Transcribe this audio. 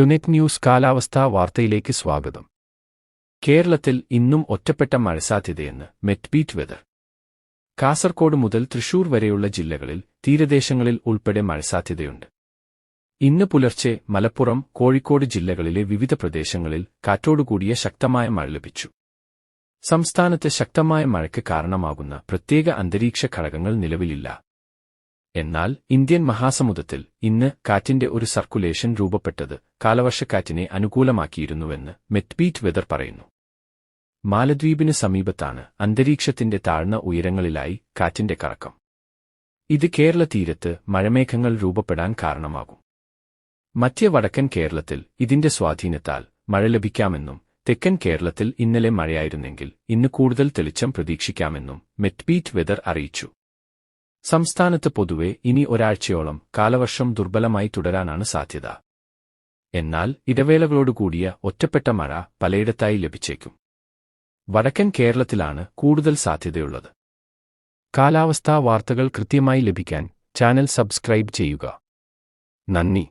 ടുനെറ്റ് news കാലാവസ്ഥാ വാർത്തയിലേക്ക് സ്വാഗതം. കേരളത്തിൽ ഇന്നും ഒറ്റപ്പെട്ട മഴ സാധ്യതയെന്ന് മെറ്റ്ബീറ്റ് വെതർ. കാസർകോട് മുതൽ തൃശൂർ വരെയുള്ള ജില്ലകളിൽ തീരദേശങ്ങളിൽ ഉൾപ്പെടെ മഴ സാധ്യതയുണ്ട് ഇന്ന് പുലർച്ചെ മലപ്പുറം കോഴിക്കോട് ജില്ലകളിലെ വിവിധ പ്രദേശങ്ങളിൽ കാറ്റോടുകൂടിയ ശക്തമായ മഴ ലഭിച്ചു. സംസ്ഥാനത്ത് ശക്തമായ മഴയ്ക്ക് കാരണമാകുന്ന പ്രത്യേക അന്തരീക്ഷ ഘടകങ്ങൾ നിലവിലില്ല. എന്നാൽ ഇന്ത്യൻ മഹാസമുദ്രത്തിൽ ഇന്ന് കാറ്റിന്റെ ഒരു സർക്കുലേഷൻ രൂപപ്പെട്ടത് കാലവർഷക്കാറ്റിനെ അനുകൂലമാക്കിയിരുന്നുവെന്ന് മെറ്റ്ബീറ്റ് വെതർ പറയുന്നു. മാലദ്വീപിന് സമീപത്താണ് അന്തരീക്ഷത്തിന്റെ താഴ്ന്ന ഉയരങ്ങളിലായി കാറ്റിന്റെ കറക്കം. ഇത് കേരള തീരത്ത് മഴമേഘങ്ങൾ രൂപപ്പെടാൻ കാരണമാകും. മധ്യ വടക്കൻ കേരളത്തിൽ ഇതിന്റെ സ്വാധീനത്താൽ മഴ ലഭിക്കാമെന്നും തെക്കൻ കേരളത്തിൽ ഇന്നലെ മഴയായിരുന്നെങ്കിൽ ഇന്ന് കൂടുതൽ തെളിച്ചം പ്രതീക്ഷിക്കാമെന്നും മെറ്റ്ബീറ്റ് വെതർ അറിയിച്ചു. സംസ്ഥാനത്ത് പൊതുവെ ഇനി ഒരാഴ്ചയോളം കാലവർഷം ദുർബലമായി തുടരാനാണ് സാധ്യത. എന്നാൽ ഇടവേളകളോടുകൂടിയ ഒറ്റപ്പെട്ട മഴ പലയിടത്തായി ലഭിച്ചേക്കും. വടക്കൻ കേരളത്തിലാണ് കൂടുതൽ സാധ്യതയുള്ളത്. കാലാവസ്ഥാ വാർത്തകൾ കൃത്യമായി ലഭിക്കാൻ ചാനൽ സബ്സ്ക്രൈബ് ചെയ്യുക. നന്ദി.